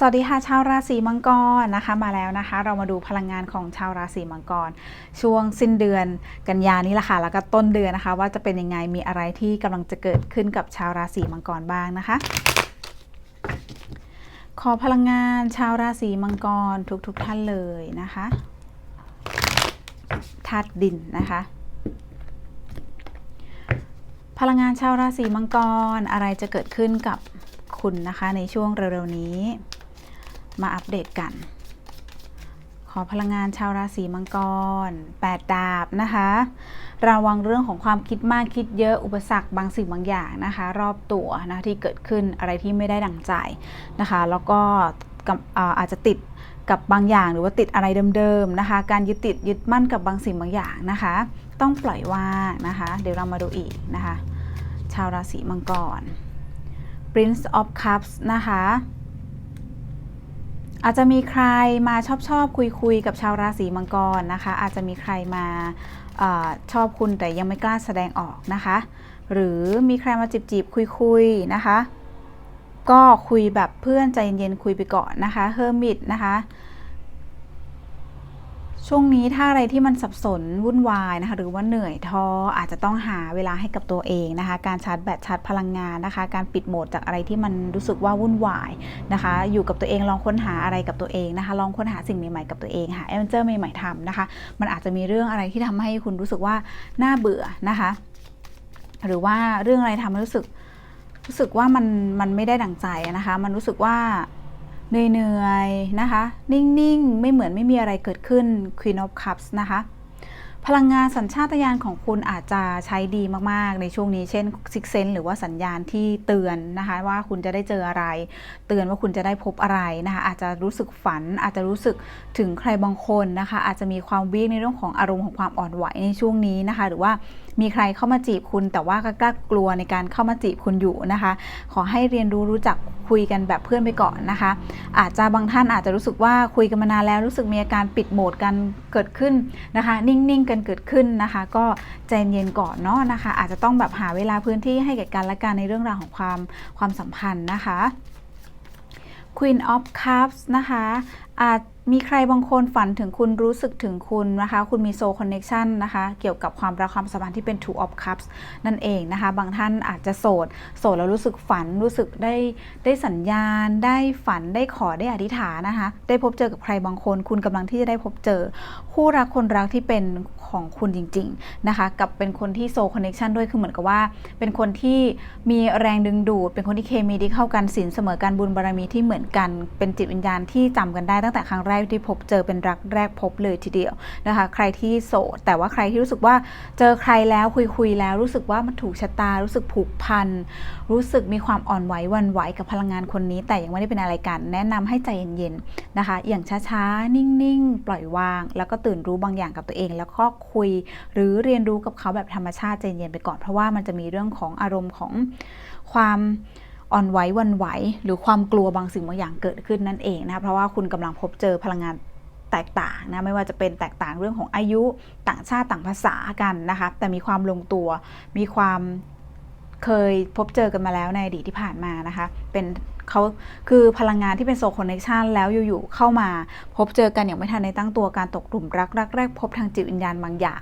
สวัสดีค่ะชาวราศีมังกรนะคะมาแล้วนะคะ เรามาดูพลังงานของชาวราศีมังกร ช่วงสิ้นเดือนกันยานี้แหละค่ะแล้วก็ต้นเดือนนะคะ ว่าจะเป็นยังไงมีอะไรที่กำลังจะเกิดขึ้นกับชาวราศีมังกรบ้างนะคะ ขอพลังงานชาวราศีมังกรทุกๆทท่านเลยนะคะธาตุดินนะคะพลังงานชาวราศีมังกรอะไรจะเกิดขึ้นกับคุณนะคะในช่วงเร็วๆนี้ มาอัปเดตกัน ขอพลังงานชาวราศีมังกร 8 ดาบนะคะ ระวังเรื่องของความคิดมากคิดเยอะอุปสรรคบางสิ่งบางอย่างนะคะ รอบตัวนะที่เกิดขึ้นอะไรที่ไม่ได้ดังใจนะคะ แล้วก็อาอาจจะติดกับบางอย่างหรือว่าติดอะไรเดิมๆนะคะ การยึดติดยึดมั่นกับบางสิ่งบางอย่างนะคะ ต้องปล่อยวางนะคะ เดี๋ยวเรามาดูอีกนะคะ ชาวราศีมังกร Prince of Cups นะคะ อาจจะมีใครมาชอบชอบคุยคุยกับชาวราศีมังกรนะคะ อาจจะมีใครมาอชอบคุณแต่ยังไม่กล้าแสดงออกนะคะ หรือมีใครมาจีบจีบคุยคุยนะคะ ก็คุยแบบเพื่อนใจเย็นๆคุยไปก่อนนะคะเฮอร์มิตนะคะ ช่วงนี้ถ้าอะไรที่มันสับสนวุ่นวายนะคะ หรือว่าเหนื่อยท้ออาจจะต้องหาเวลาให้กับตัวเองนะคะ การชาร์จแบตชาร์จพลังงานนะคะ การปิดโหมดจากอะไรที่มันรู้สึกว่าวุ่นวายนะคะ อยู่กับตัวเองลองค้นหาอะไรกับตัวเองนะคะ ลองค้นหาสิ่งใหม่ๆกับตัวเองหาเอเวนเจอร์ใหม่ๆทำนะคะ มันอาจจะมีเรื่องอะไรที่ทำให้คุณรู้สึกว่าน่าเบื่อนะคะ หรือว่าเรื่องอะไรทำให้รู้สึกรู้สึกว่ามันมันไม่ได้ดั่งใจนะคะ มันรู้สึกว่า เหนื่อยๆนะคะ นิ่งๆ ไม่เหมือนไม่มีอะไรเกิดขึ้น Queen of Cups นะคะ พลังงานสัญชาตญาณของคุณอาจจะใช้ดีมากๆ ในช่วงนี้ เช่น Six Sense หรือว่าสัญญาณที่เตือนนะคะ ว่าคุณจะได้เจออะไร เตือนว่าคุณจะได้พบอะไรนะคะ อาจจะรู้สึกฝัน อาจจะรู้สึกถึงใครบางคนนะคะ อาจจะมีความวิกในเรื่องของอารมณ์ของความอ่อนไหวในช่วงนี้นะคะ หรือว่ามีใครเข้ามาจีบคุณแต่ว่าก็กล้ากลัวในการเข้ามาจีบคุณอยู่นะคะ ขอให้เรียนรู้รู้จัก คุยกันแบบเพื่อนไปก่อนนะคะ อาจจะบางท่านอาจจะรู้สึกว่าคุยกันมานานแล้วรู้สึกมีอาการปิดโหมดกันเกิดขึ้นนะคะ นิ่งๆกันเกิดขึ้นนะคะ ก็ใจเย็นก่อนเนาะนะคะ อาจจะต้องแบบหาเวลาพื้นที่ให้แก่กันและกันในเรื่องราวของความความสัมพันธ์นะคะ Queen of Cups นะคะอาจ มีใครบางคนฝันถึงคุณรู้สึกถึงคุณนะคะ คุณมีโซคอนเน c ชันนะคะ เกี่ยวกับความรักความสัมพันธ์ที่เป็น Two of Cups นั่นเองนะคะ บางท่านอาจจะโสด โสดแล้วรู้สึกฝันรู้สึกได้ได้สัญญาณ ได้ฝันได้ขอได้อธิษฐานนะคะ ได้พบเจอกับใครบางคน คุณกำลังที่จะได้พบเจอ คู่รักคนรักที่เป็นของคุณจริง ๆนะคะ กับเป็นคนที่โซคอนเน c ชันด้วยคือเหมือนกับว่า เป็นคนที่มีแรงดึงดูด เป็นคนที่เคมีที่เข้ากันสินเสมอกันบุญบารมีที่เหมือนกัน เป็นจิตวิญญาณที่จำกันได้ตั้งแต่ครั้งแรกที่พบเจอเป็นรักแรกพบเลยทีเดียวนะคะ ใครที่โสด แต่ว่าใครที่รู้สึกว่าเจอใครแล้วคุยคุยแล้วรู้สึกว่ามันถูกชะตา รู้สึกผูกพัน รู้สึกมีความอ่อนไหววันไหวกับพลังงานคนนี้ แต่ยังไม่ได้เป็นอะไรกัน แนะนำให้ใจเย็นๆนะคะ อย่างช้าๆ นิ่งๆ ปล่อยวาง แล้วก็ตื่นรู้บางอย่างกับตัวเอง แล้วก็คุย หรือเรียนรู้กับเขาแบบธรรมชาติใจเย็นไปก่อน เพราะว่ามันจะมีเรื่องของอารมณ์ของความ อ่อนไหววันไหว หรือความกลัวบางสิ่งบางอย่างเกิดขึ้นนั่นเองนะคะเพราะว่าคุณกำลังพบเจอพลังงานแตกต่างนะไม่ว่าจะเป็นแตกต่างเรื่องของอายุต่างชาติต่างภาษากันนะคะแต่มีความลงตัว มีความเคยพบเจอกันมาแล้วในอดีตที่ผ่านมานะคะ เป็นเขาคือพลังงานที่เป็นโซคอนเนคชันแล้วอยู่ๆเข้ามาพบเจอกันอย่างไม่ทันในตั้งตัวการตกกลุ่มรักรักแรกพบทางจิตวิญญาณบางอย่าง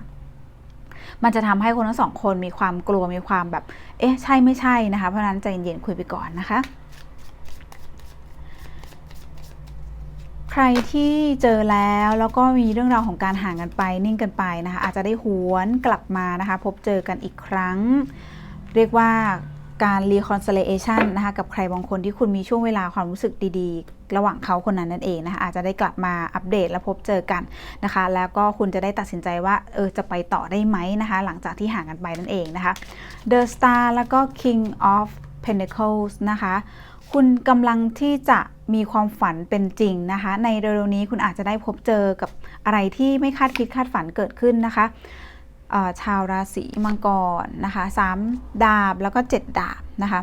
มันจะทำให้คนทั้งสองคนมีความกลัวมีความแบบ เอ๊ะ ใช่ไม่ใช่นะคะ เพราะฉะนั้นใจเย็นๆคุยไปก่อนนะคะ ใครที่เจอแล้วแล้วก็มีเรื่องราวของการห่างกันไปนิ่งกันไปนะคะ อาจจะได้หวนกลับมานะคะ พบเจอกันอีกครั้ง เรียกว่า การ reconciliation นะคะกับใครบางคนที่คุณมีช่วงเวลาความรู้สึกดีๆ ระหว่างเขาคนนั้นนั่นเองนะคะอาจจะได้กลับมาอัปเดตและพบเจอกันนะคะ แล้วก็คุณจะได้ตัดสินใจว่าเออจะไปต่อได้ไหมนะคะหลังจากที่ห่างกันไปนั่นเองนะคะ The Star แล้วก็ King of Pentacles นะคะคุณกำลังที่จะมีความฝันเป็นจริงนะคะ ในเร็วๆนี้คุณอาจจะได้พบเจอกับอะไรที่ไม่คาดคิดคาดฝันเกิดขึ้นนะคะ ชาวราศีมังกรนะคะสามดาบแล้วก็เจ็ดดาบนะคะ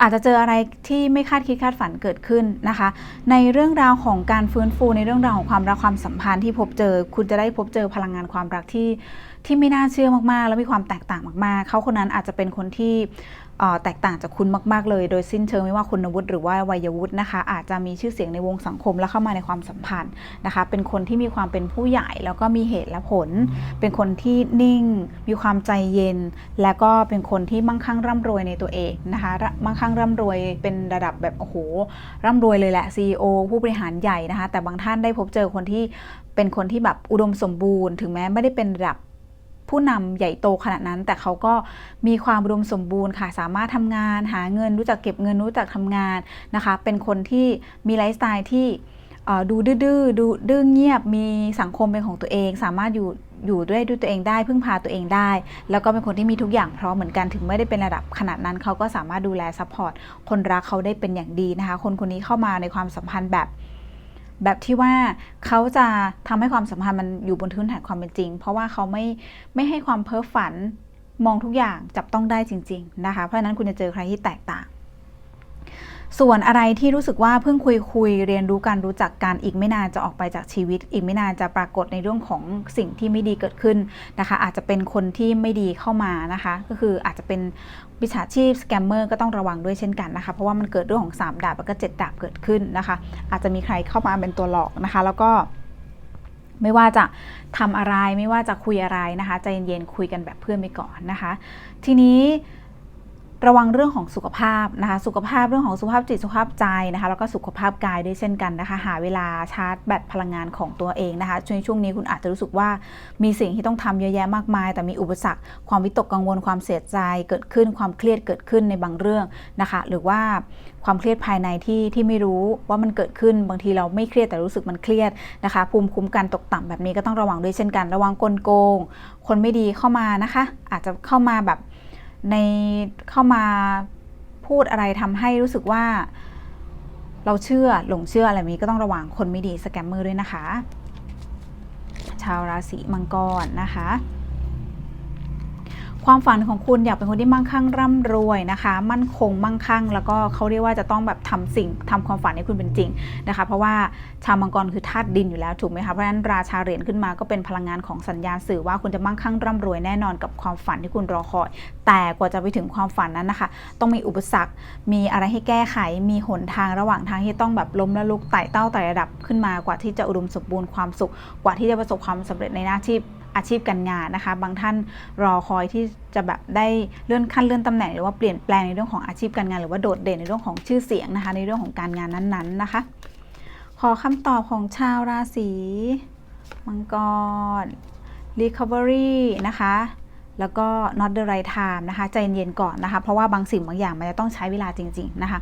อาจจะเจออะไรที่ไม่คาดคิดคาดฝันเกิดขึ้นนะคะ ในเรื่องราวของการฟื้นฟูในเรื่องราวของความรักความสัมพันธ์ที่พบเจอ คุณจะได้พบเจอพลังงานความรักที่ที่ไม่น่าเชื่อมากๆ แล้วมีความแตกต่างมากๆ เขาคนนั้นอาจจะเป็นคนที่ แตกต่างจากคุณมาก ๆ เลย โดยสิ้นเชิงไม่ว่าคุณวุฒิหรือว่าวัยวุฒินะคะ อาจจะมีชื่อเสียงในวงสังคมและเข้ามาในความสัมพันธ์นะคะ เป็นคนที่มีความเป็นผู้ใหญ่แล้วก็มีเหตุและผล เป็นคนที่นิ่ง มีความใจเย็น และก็เป็นคนที่มั่งคั่งร่ำรวยในตัวเองนะคะระมั่งคั่งร่ำรวยเป็นระดับแบบโอ้โหร่ำรวยเลยแหละ CEO ผู้บริหารใหญ่นะคะ แต่บางท่านได้พบเจอคนที่เป็นคนที่แบบอุดมสมบูรณ์ ถึงแม้ไม่ได้เป็นระดับ ผู้นำใหญ่โตขนาดนั้น แต่เขาก็มีความอุดมสมบูรณ์ค่ะ สามารถทำงาน หาเงินรู้จักเก็บเงินรู้จักทำงานนะคะ เป็นคนที่มีไลฟ์สไตล์ที่ดูดื้อดูดื้อเงียบมีสังคมเป็นของตัวเอง สามารถอยู่อยู่ด้วยด้วยตัวเองได้พึ่งพาตัวเองได้ แล้วก็เป็นคนที่มีทุกอย่างพร้อมเหมือนกันถึงไม่ได้เป็นระดับขนาดนั้นเขาก็สามารถดูแลซัพพอร์ตคนรักเขาได้เป็นอย่างดีนะคะ คนคนนี้เข้ามาในความสัมพันธ์แบบ แบบที่ว่าเขาจะทำให้ความสัมพันธ์มันอยู่บนพื้นฐานความเป็นจริง เพราะว่าเขาไม่ไม่ให้ความเพ้อฝันมองทุกอย่างจับต้องได้จริง ๆ นะคะ เพราะฉะนั้นคุณจะเจอใครที่แตกต่าง ส่วนอะไรที่รู้สึกว่าเพิ่งคุยคุยเรียนรู้การรู้จักกันอีกไม่นานจะออกไปจากชีวิต อีกไม่นานจะปรากฏในเรื่องของสิ่งที่ไม่ดีเกิดขึ้นนะคะ อาจจะเป็นคนที่ไม่ดีเข้ามานะคะ ก็คืออาจจะเป็นวิชาชีพสแกมเมอร์ก็ต้องระวังด้วยเช่นกันนะคะ เพราะว่ามันเกิดเรื่องของ 3 ดาบแล้วก็ 7 ดาบเกิดขึ้นนะคะ อาจจะมีใครเข้ามาเป็นตัวหลอกนะคะ แล้วก็ไม่ว่าจะทำอะไรไม่ว่าจะคุยอะไรนะคะ ใจเย็นๆคุยกันแบบเพื่อนไปก่อนนะคะ ทีนี้ ระวังเรื่องของสุขภาพนะคะสุขภาพเรื่องของสุขภาพจิตสุขภาพใจนะคะแล้วก็สุขภาพกายด้วยเช่นกันนะคะ หาเวลาชาร์จแบตพลังงานของตัวเองนะคะช่วงช่วงนี้คุณอาจจะรู้สึกว่ามีสิ่งที่ต้องทำเยอะแยะมากมาย แต่มีอุปสรรค ความวิตกกังวลความเสียใจเกิดขึ้นความเครียดเกิดขึ้นในบางเรื่องนะคะ หรือว่าความเครียดภายในที่ที่ไม่รู้ว่ามันเกิดขึ้นบางทีเราไม่เครียดแต่รู้สึกมันเครียดนะคะ ภูมิคุ้มกันตกต่ำแบบนี้ก็ต้องระวังด้วยเช่นกัน ระวังกลโกง คนไม่ดีเข้ามานะคะ อาจจะเข้ามาแบบ ในเข้ามาพูดอะไรทำให้รู้สึกว่า เราเชื่อหลงเชื่ออะไรนี้ก็ต้องระวังคนไม่ดีสแกมเมอร์ด้วยนะคะ ชาวราศีมังกรนะคะ ความฝันของคุณอยากเป็นคนที่มั่งคั่งร่ำรวยนะคะ มั่นคงมั่งคั่ง แล้วก็เขาเรียกว่าจะต้องแบบทำสิ่งทำความฝันให้คุณเป็นจริงนะคะ เพราะว่าชาวมังกรคือธาตุดินอยู่แล้วถูกไหมคะเพราะฉะนั้นราชาเหรียญขึ้นมาก็เป็นพลังงานของสัญญาณสื่อว่าคุณจะมั่งคั่งร่ำรวยแน่นอนกับความฝันที่คุณรอคอย แต่กว่าจะไปถึงความฝันนั้นนะคะ ต้องมีอุปสรรค มีอะไรให้แก้ไข มีหนทางระหว่างทางที่ต้องแบบล้มและลุกไต่เต้าไต่ระดับขึ้นมากว่าที่จะอุดมสมบูรณ์ความสุข กว่าที่จะประสบความสำเร็จในหน้าที่ อาชีพการงานนะคะ บางท่านรอคอยที่จะแบบได้เลื่อนขั้นเลื่อนตำแหน่งหรือว่าเปลี่ยนแปลงในเรื่องของอาชีพการงาน หรือว่าโดดเด่นในเรื่องของชื่อเสียงนะคะ ในเรื่องของการงานนั้นๆนะคะ ขอคำตอบของชาวราศีมังกร recovery นะคะ แล้วก็ not the right time นะคะ ใจเย็นก่อนนะคะ เพราะว่าบางสิ่งบางอย่างมันจะต้องใช้เวลาจริง ๆ นะคะ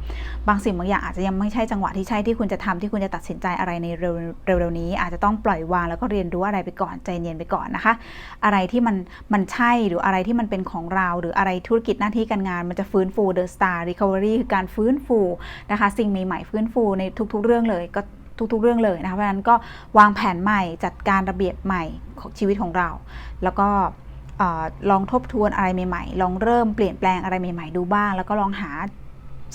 บางสิ่งบางอย่างอาจจะยังไม่ใช่จังหวะที่ใช่ที่คุณจะทำที่คุณจะตัดสินใจอะไรในเร็วเร็วๆนี้ อาจจะต้องปล่อยวางแล้วก็เรียนรู้อะไรไปก่อน ใจเย็นไปก่อนนะคะ อะไรที่มันมันใช่หรืออะไรที่มันเป็นของเรา หรืออะไรธุรกิจหน้าที่การงาน มันจะฟื้นฟู the star recovery คือการฟื้นฟูนะคะ สิ่งใหม่ๆฟื้นฟูในทุก ๆ เรื่องเลยก็ทุกๆ เรื่องเลยนะคะเพราะฉะนั้นก็วางแผนใหม่จัดการระเบียบใหม่ของชีวิตของเรา แล้วก็ ลองทบทวนอะไรใหม่ๆ ลองเริ่มเปลี่ยนแปลงอะไรใหม่ ๆ ดูบ้าง แล้วก็ลองหา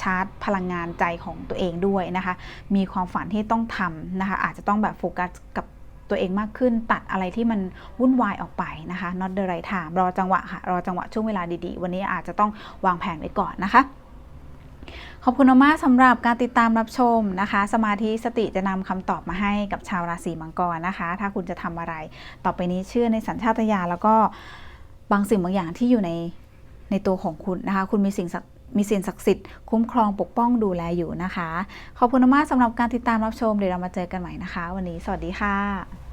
ชาร์จพลังงานใจของตัวเองด้วยนะคะ มีความฝันที่ต้องทำนะคะ อาจจะต้องแบบโฟกัสกับตัวเองมากขึ้น ตัดอะไรที่มันวุ่นวายออกไปนะคะ not the right time รอจังหวะค่ะ รอจังหวะช่วงเวลาดีๆ วันนี้อาจจะต้องวางแผนไว้ก่อนนะคะขอบคุณมากสำหรับการติดตามรับชมนะคะ สมาธิสติจะนำคำตอบมาให้กับชาวราศีมังกรนะคะ ถ้าคุณจะทำอะไร ต่อไปนี้เชื่อในสัญชาตญาณแล้วก็ บางสิ่งบางอย่างที่อยู่ในในตัวของคุณนะคะ คุณมีสิ่งมีสิ่งศักดิ์สิทธิ์คุ้มครองปกป้องดูแลอยู่นะคะ ขอบคุณมากสำหรับการติดตามรับชมเดี๋ยวเรามาเจอกันใหม่นะคะ วันนี้สวัสดีค่ะ